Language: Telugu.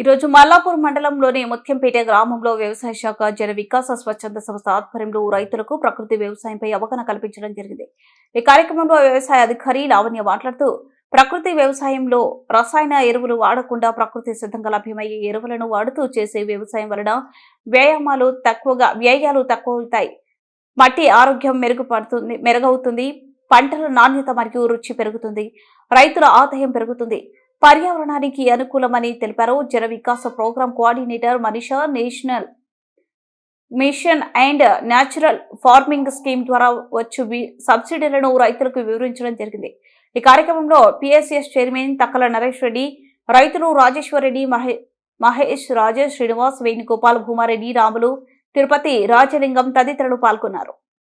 ఈరోజు మల్లాపూర్ మండలంలోని ముత్యంపేట గ్రామంలో వ్యవసాయ శాఖ జన వికాస స్వచ్ఛంద సంస్థ ఆధ్వర్యంలో రైతులకు ప్రకృతి వ్యవసాయంపై అవగాహన కల్పించడం జరిగింది. ఈ కార్యక్రమంలో వ్యవసాయ అధికారి లావణ్య మాట్లాడుతూ ప్రకృతి వ్యవసాయంలో రసాయన ఎరువులు వాడకుండా ప్రకృతి సిద్ధంగా లభ్యమయ్యే ఎరువులను వాడుతూ చేసే వ్యవసాయం వలన వ్యాయామాలు తక్కువగా వ్యయాలు తక్కువ అవుతాయి మట్టి ఆరోగ్యం మెరుగుపడుతుంది మెరుగవుతుంది పంటల నాణ్యత మరియు రుచి పెరుగుతుంది రైతుల ఆదాయం పెరుగుతుంది. పర్యావరణానికి అనుకూలమని తెలిపారు. Jana Vikasa program coordinator Manisha national mission and natural farming scheme ద్వారా వచ్చు సబ్సిడీలను రైతులకు వివరించడం జరిగింది. ఈ కార్యక్రమంలో పిఎస్ఎస్ చైర్మన్ తక్కల నరేష్ రెడ్డి రైతులు రాజేశ్వర్ రెడ్డి మహేష్ రాజేష్ శ్రీనివాస్ వేణుగోపాల్ భూమారెడ్డి రాములు తిరుపతి రాజలింగం తదితరులు పాల్గొన్నారు.